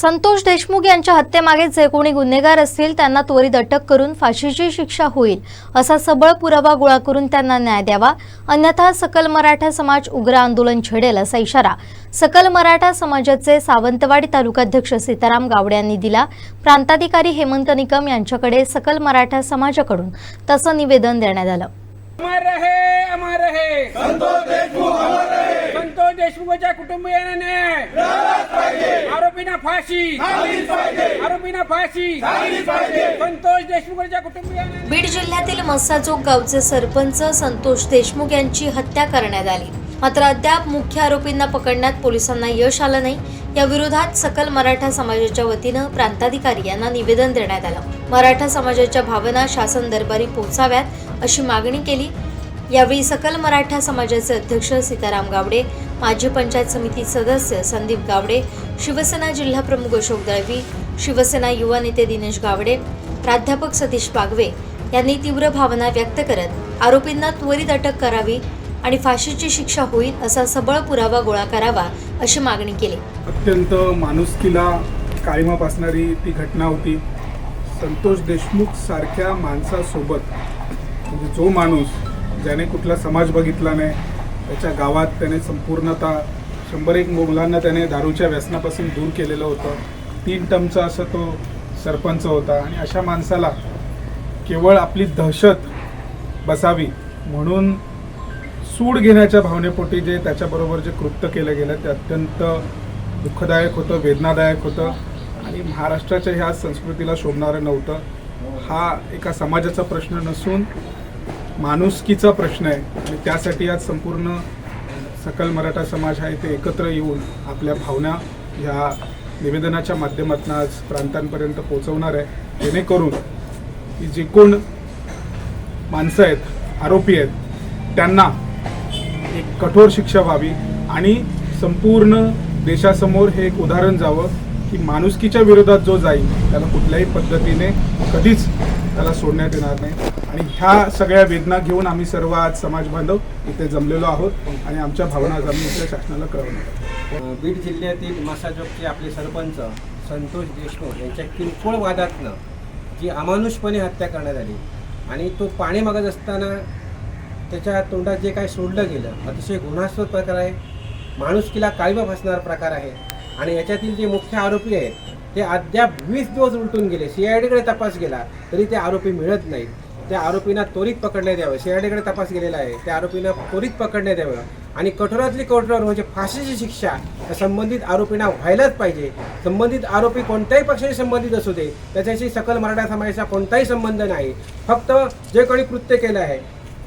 संतोष देशमुख यांच्या हत्येमागे जे कोणी गुन्हेगार असतील त्यांना त्वरित अटक करून फाशीची शिक्षा होईल असा सबळ पुरावा गोळा करून त्यांना न्याय द्यावा. अन्यथा सकल मराठा समाज उग्र आंदोलन छेडेल असा इशारा सकल मराठा समाजाचे सावंतवाडी तालुकाध्यक्ष सीताराम गावडे यांनी दिला. प्रांताधिकारी हेमंत निकम यांच्याकडे सकल मराठा समाजाकडून तसं निवेदन देण्यात आलं. अमर रहे अमर रहे. संतोष देशमुख अमर रहे. संतोष देशमुखच्या कुटुंबियांना आरोपींना फाशी आरोपींना फाशी संतोष देशमुखच्या कुटुंबियांना बीड जिल्ह्यातील मस्साचोक गावचे सरपंच संतोष देशमुख यांची हत्या करण्यात आली. मात्र अद्याप मुख्य आरोपींना पकडण्यात पोलिसांना यश आलं नाही. या विरोधात सकल मराठा समाजाच्या वतीनं प्रांताधिकारी यांना निवेदन देण्यात आलं. मराठा समाजाच्या भावना शासन दरबारी पोहोचाव्यात अशी मागणी केली. यावेळी सकल मराठा समाजाचे अध्यक्ष सीताराम गावडे माजी पंचायत समिती सदस्य संदीप गावडे शिवसेना जिल्हा प्रमुख अशोक दळवी शिवसेना युवा नेते दिनेश गावडे प्राध्यापक सतीश बागवे यांनी तीव्र भावना व्यक्त करत आरोपींना त्वरित अटक करावी आणि फाशीची शिक्षा होईल असा सबळ पुरावा गोळा करावा अशी मागणी केली. अत्यंत माणुसकीला काळीमा असणारी ती घटना होती. संतोष देशमुख सारख्या माणसासोबत म्हणजे जो माणूस ज्याने कुठला समाज बघितला नाही त्याच्या गावात त्याने संपूर्णतः शंभर एक मुलांना त्याने दारूच्या व्यसनापासून दूर केलेलं होतं. तीन टमचा असं तो सरपंच होता आणि अशा माणसाला केवळ आपली दहशत बसावी म्हणून सूड घेण्याच्या भावनेपोटी जे त्याच्याबरोबर जे कृत्य केलं गेलं ते अत्यंत दुःखदायक होतं वेदनादायक होतं. आणि महाराष्ट्राच्या ह्या संस्कृतीला शोभणारं नव्हतं. हा एका समाजाचा प्रश्न नसून माणुसकीचा प्रश्न आहे. आणि त्यासाठी आज संपूर्ण सकल मराठा समाज हा इथे एकत्र येऊन आपल्या भावना ह्या निवेदनाच्या माध्यमातून आज प्रांतांपर्यंत पोहोचवणार आहे. जेणेकरून की जे कोण माणसं आहेत आरोपी आहेत त्यांना एक कठोर शिक्षा व्हावी आणि संपूर्ण देशासमोर हे एक उदाहरण जावं की माणुसकीच्या विरोधात जो जाईल त्याला कुठल्याही पद्धतीने कधीच त्याला सोडण्यात येणार नाही. आणि ह्या सगळ्या वेदना घेऊन आम्ही सर्व आज समाज बांधव इथे जमलेलो आहोत आणि आमच्या भावना आम्ही इथल्या शासनाला कळवणार बीड जिल्ह्यातील मसाजोगचे आपले सरपंच संतोष देशमुख यांच्या किरकोळ वादातनं जी अमानुषपणे हत्या करण्यात आली आणि तो पाणी मागत असताना त्याच्या तोंडात जे काही सोडलं गेलं अतिशय गुन्हास्पद प्रकार आहे. माणुसकीला काळीबा फसणारा प्रकार आहे. आणि याच्यातील जे मुख्य आरोपी आहेत ते अद्याप वीस दिवस उलटून गेले. सी आय डीकडे तपास गेला तरी ते आरोपी मिळत नाहीत. त्या आरोपींना त्वरित पकडण्यात यावं. सी तपास केलेला आहे. त्या आरोपींना त्वरित पकडण्यात यावं. आणि कठोरातली कठोर म्हणजे फाशीची शिक्षा या संबंधित आरोपींना व्हायलाच पाहिजे. संबंधित आरोपी कोणत्याही पक्षाशी संबंधित असू दे. त्याच्याशी सकल मराठा समाजाचा कोणताही संबंध नाही. फक्त जे कोणी कृत्य केलं आहे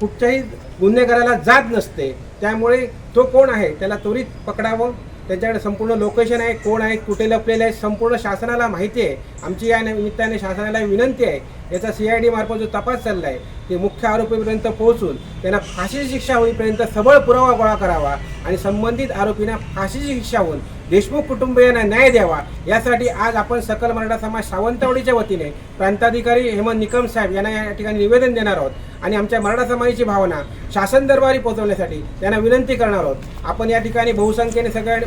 कुठच्याही गुन्हेगाराला जात नसते. त्यामुळे तो कोण आहे त्याला त्वरित पकडावं त्यांच्याकडे संपूर्ण लोकेशन आहे कोण आहे कुठे लपलेले आहे संपूर्ण शासनाला माहिती आहे. आमची या निमित्ताने शासनाला विनंती आहे याचा सी आय डी मार्फत जो तपास चालला आहे ते मुख्य आरोपीपर्यंत पोहोचून त्यांना फाशीची शिक्षा होईपर्यंत सबळ पुरावा गोळा करावा आणि संबंधित आरोपींना फाशीची शिक्षा होऊन देशमुख कुटुंबियांना न्याय द्यावा. यासाठी आज आपण सकल मराठा समाज सावंतवाडीच्या वतीने प्रांताधिकारी हेमंत निकम साहेब यांना या ठिकाणी निवेदन देणार आहोत. आणि आमच्या मराठा समाजाची भावना शासन दरबारी पोहोचवण्यासाठी त्यांना विनंती करणार आहोत. आपण या ठिकाणी बहुसंख्येने सगळ्या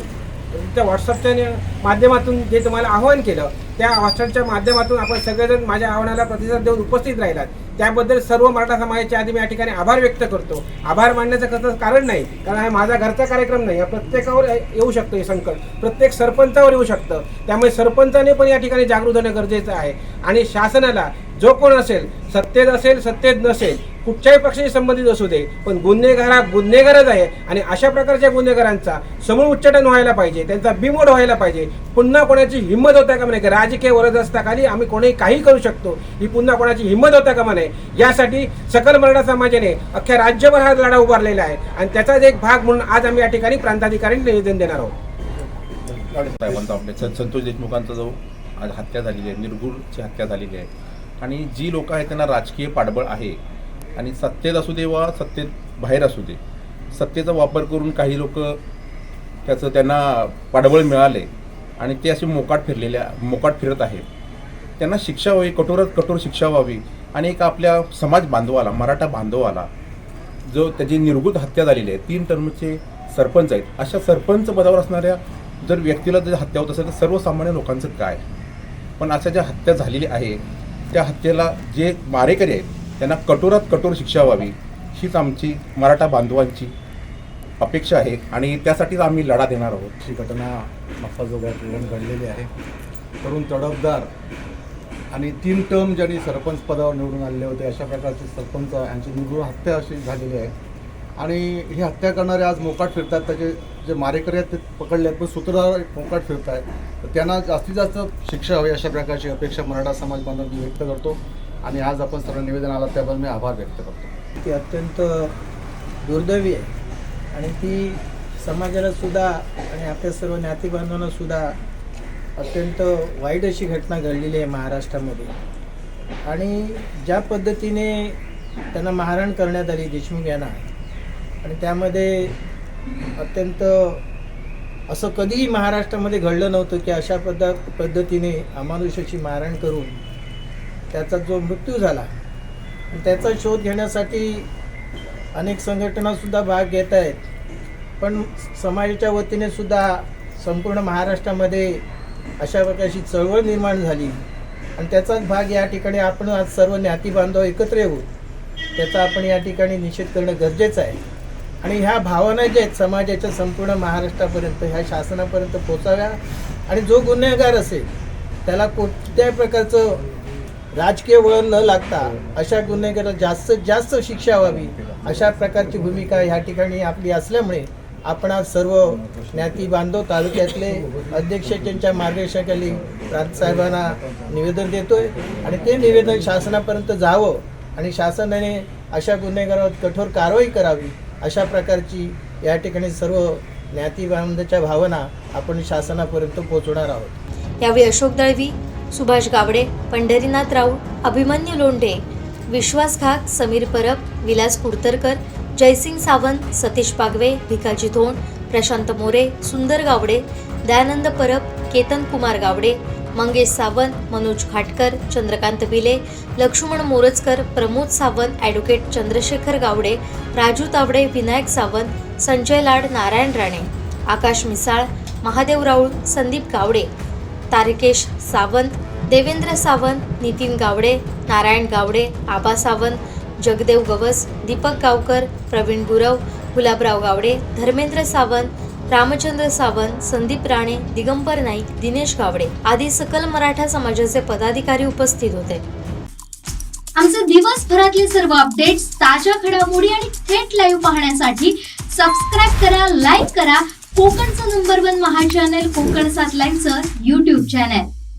त्या व्हॉट्सअपच्या माध्यमातून जे तुम्हाला आवाहन केलं त्या व्हॉट्सअपच्या माध्यमातून आपण सगळेजण माझ्या आव्हानाला प्रतिसाद देऊन उपस्थित राहिलात. त्याबद्दल सर्व मराठा समाजाच्या आधी मी या ठिकाणी आभार व्यक्त करतो. आभार मानण्याचं कसं कारण नाही कारण हा माझा घरचा कार्यक्रम नाही हा प्रत्येकावर येऊ शकतं हे संकट. प्रत्येक सरपंचावर येऊ शकतं. त्यामुळे सरपंचाने पण या ठिकाणी जागृत होणं गरजेचं आहे. आणि शासनाला जो कोण असेल सत्तेत असेल सत्तेत नसेल कुठच्याही पक्षाशी संबंधित असू दे पण गुन्हेगार हा गुन्हेगारच आहे. आणि अशा प्रकारच्या गुन्हेगारांचा समूळ उच्चाटन व्हायला पाहिजे त्यांचा बिमोड व्हायला पाहिजे. पुन्हा कोणाची हिंमत होता का म्हणे राजकीय वरद असता खाली आम्ही कोणी काही करू शकतो. ही पुन्हा कोणाची हिंमत होता का म्हणे यासाठी सकल मराठा समाजाने अख्ख्या राज्यभर हा लढा उभारलेला आहे. आणि त्याचाच एक भाग म्हणून आज आम्ही या ठिकाणी प्रांताधिकाऱ्यांनी निवेदन देणार आहोत. संतोष देशमुखांचा जो आज हत्या झालेली आहे निर्गुणची हत्या झालेली आहे. आणि जी लोक आहेत त्यांना राजकीय पाठबळ आहे. आणि सत्तेत असू दे वा सत्तेत बाहेर असू दे सत्तेचा वापर करून काही लोक त्याचं त्यांना पाठबळ मिळाले आणि ते असे मोकाट फिरलेल्या मोकाट फिरत आहेत त्यांना शिक्षा व्हावी कठोरात कठोर शिक्षा व्हावी आणि एक आपल्या समाज बांधवाला मराठा बांधवाला जो त्याची निर्गुत हत्या झालेली आहे तीन टर्मचे सरपंच आहेत अशा सरपंच पदावर असणाऱ्या जर व्यक्तीला जर हत्या होत असेल तर सर्वसामान्य लोकांचं काय? पण अशा ज्या हत्या झालेली आहे त्या हत्येला जे मारेकरी आहेत त्यांना कठोरात कठोर शिक्षा व्हावी हीच आमची मराठा बांधवांची अपेक्षा आहे आणि त्यासाठीच आम्ही लढा देणार आहोत. ही घटना मफाजोगा ठिकाणी घडलेली आहे. तरुण तडफदार आणि तीन टर्म ज्यांनी सरपंच पदावर निवडून आलेले होते अशा प्रकारचे सरपंच यांची निवडून हत्या अशी झालेली आहे. आणि ही हत्या करणारे आज मोकाट फिरतात त्याचे जे मारेकरी आहेत ते पकडले आहेत. पण सूत्रधार मोकाट फिरत आहेत तर त्यांना जास्तीत जास्त शिक्षा हवी अशा प्रकारची अपेक्षा मराठा समाज बांधव व्यक्त करतो. आणि आज आपण सर्व निवेदन आला त्याबद्दल मी आभार व्यक्त करतो. ती अत्यंत दुर्दैवी आहे. आणि ती समाजाला सुद्धा आणि आपल्या सर्व ज्ञातीबांधवांना सुद्धा अत्यंत वाईट अशी घटना घडलेली आहे महाराष्ट्रामध्ये. आणि ज्या पद्धतीने त्यांना मारहाण करण्यात आली देशमुख यांना आणि त्यामध्ये अत्यंत असं कधीही महाराष्ट्रामध्ये घडलं नव्हतं की अशा पद्ध पद्धतीने अमानुषाची मारण करून त्याचा जो मृत्यू झाला. त्याचा शोध घेण्यासाठी अनेक संघटनासुद्धा भाग घेत आहेत. पण समाजाच्या वतीने सुद्धा संपूर्ण महाराष्ट्रामध्ये अशा प्रकारची चळवळ निर्माण झाली. आणि त्याचाच भाग या ठिकाणी आपण आज सर्व ज्ञाती बांधव एकत्र येऊ. त्याचा आपण या ठिकाणी निषेध करणं गरजेचं आहे. आणि ह्या भावना ज्या आहेत समाजाच्या संपूर्ण महाराष्ट्रापर्यंत ह्या शासनापर्यंत पोचाव्या. आणि जो गुन्हेगार असेल त्याला कोणत्याही प्रकारचं राजकीय वळण न लागता अशा गुन्हेगाराला जास्तीत जास्त शिक्षा व्हावी अशा प्रकारची भूमिका ह्या ठिकाणी आपली असल्यामुळे आपण आज सर्व ज्ञाती बांधव तालुक्यातले अध्यक्ष त्यांच्या मार्गदर्शनाखाली राजसाहेबांना साहेबांना निवेदन देतोय. आणि ते निवेदन शासनापर्यंत जावं आणि शासनाने अशा गुन्हेगारावर कठोर कारवाई करावी. अशा प्रकारची या ठिकाणी सर्व ज्ञातिबांधच्या भावना आपण शासनापर्यंत पोहोचवणार आहोत. यावेळी अशोक दळवी सुभाष गावडे पंढरीनाथ राऊत अभिमन्यू लोंढे विश्वास खाक समीर परब विलास कुडतरकर जयसिंग सावंत सतीश पागवे भिकाजी धोंड प्रशांत मोरे सुंदर गावडे दयानंद परब केतन कुमार गावडे मंगेश सावंत मनोज खाटकर चंद्रकांत बिले लक्ष्मण मोरजकर प्रमोद सावंत ॲडव्होकेट चंद्रशेखर गावडे राजू तावडे विनायक सावंत संजय लाड नारायण राणे आकाश मिसाळ महादेव राऊळ संदीप गावडे तारकेश सावंत देवेंद्र सावंत नितीन गावडे नारायण गावडे आबा सावंत जगदेव गवस दीपक गावकर प्रवीण गुरव गुलाबराव गावडे धर्मेंद्र सावंत रामचंद्र सावंत संदीप राणे दिगंबर नाईक दिनेश गावडे आदी सकल मराठा समाजाचे पदाधिकारी उपस्थित होते. आमचे दिवसभरातले सर्व अपडेट्स ताज्या घडामोडी आणि थेट लाईव्ह पाहण्यासाठी सबस्क्राईब करा लाईक करा. कोकणचं नंबर वन महा चॅनल कोकण सात लाईनचं युट्यूब चॅनल